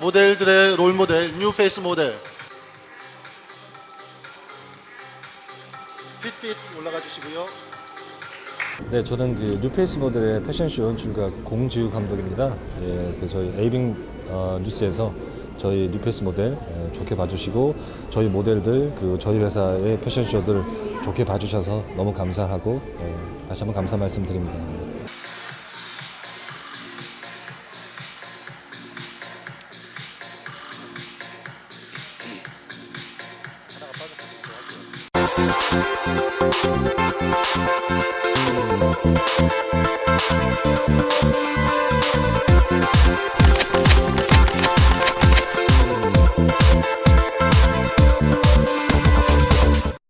모델들의 롤 모델, 뉴 페이스 모델. 핏핏 올라가 주시고요. 네, 저는 그 뉴페이스 모델의 패션쇼 연출가 공지우 감독입니다. 예, 그 저희 에이빙 어, 뉴스에서 저희 뉴페이스 모델 예, 좋게 봐주시고 저희 모델들 그리고 저희 회사의 패션쇼들 좋게 봐주셔서 너무 감사하고 예, 다시 한번 감사 말씀드립니다. 빠졌어요.